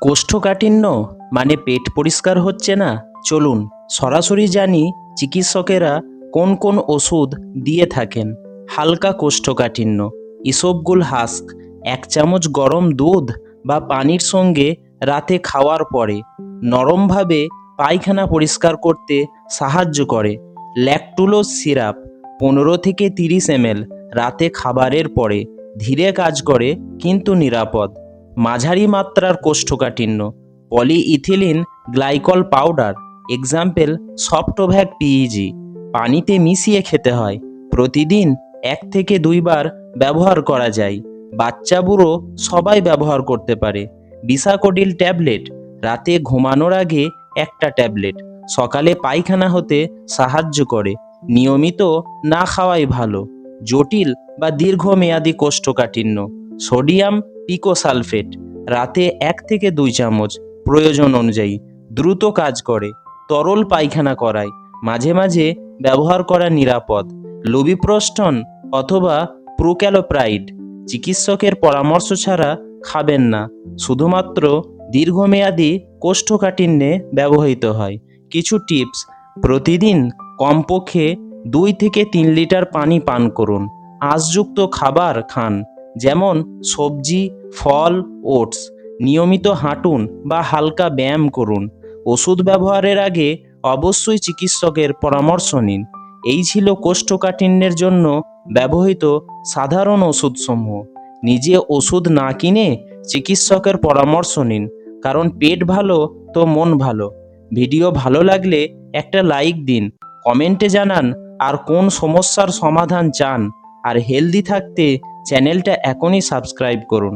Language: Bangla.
কোষ্ঠকাঠিন্য মানে পেট পরিষ্কার হচ্ছে না, চলুন সরাসরি জানি চিকিৎসকেরা কোন কোন ওষুধ দিয়ে থাকেন। হালকা কোষ্ঠকাঠিন্য ইসবগুল হাস্ক, এক চামচ গরম দুধ বা পানির সঙ্গে রাতে খাওয়ার পরে, নরমভাবে পায়খানা পরিষ্কার করতে সাহায্য করে। ল্যাকটুলোজ সিরাপ, পনেরো থেকে তিরিশ এমএল রাতে খাবারের পরে, ধীরে কাজ করে কিন্তু নিরাপদ। মাঝারি মাত্রার কোষ্ঠকাঠিন্য, polyethylene glycol powder, example Softovac P E G পানিতে মিশিয়ে খেতে হয়। প্রতিদিন এক থেকে দুইবার ব্যবহার করা যায়। বাচ্চা বুড়ো সবাই ব্যবহার করতে পারে। বিসাকোডিল ট্যাবলেট, রাতে ঘুমানোর আগে একটা ট্যাবলেট, সকালে পায়খানা হতে সাহায্য করে, নিয়মিত না খাওয়াই ভালো, জটিল বা দীর্ঘমেয়াদী কোষ্ঠকাঠিন্য, সোডিয়াম পিকোসালফেট রাতে এক থেকে দুই চামচ প্রয়োজন অনুযায়ী দ্রুত কাজ করে, তরল পায়খানা করায়, মাঝে মাঝে ব্যবহার করা নিরাপদ, লুবিপ্রস্টন অথবা প্রোক্যালোপ্রাইড, চিকিৎসকের পরামর্শ ছাড়া খাবেন না, শুধুমাত্র দীর্ঘমেয়াদী কোষ্ঠকাঠিন্যে ব্যবহৃত হয়। কিছু টিপস, প্রতিদিন কমপক্ষে দুই থেকে তিন লিটার পানি পান করুন, আঁশযুক্ত খাবার খান। যেমন সবজি, ফল, ওটস। নিয়মিত হাঁটুন বা হালকা ব্যায়াম করুন। ওষুধ ব্যবহারের আগে অবশ্যই চিকিৎসকের পরামর্শ নিন। এই ছিল কোষ্ঠকাঠিন্যের জন্য ব্যবহৃত সাধারণ ওষুধসমূহ। নিজে ওষুধ না কিনে চিকিৎসকের পরামর্শ নিন, কারণ পেট ভালো তো মন ভালো। ভিডিও ভালো লাগলে একটা লাইক দিন, কমেন্টে জানান আর কোন সমস্যার সমাধান চান। আর হেলদি থাকতে চ্যানেলটা এখনই সাবস্ক্রাইব করুন।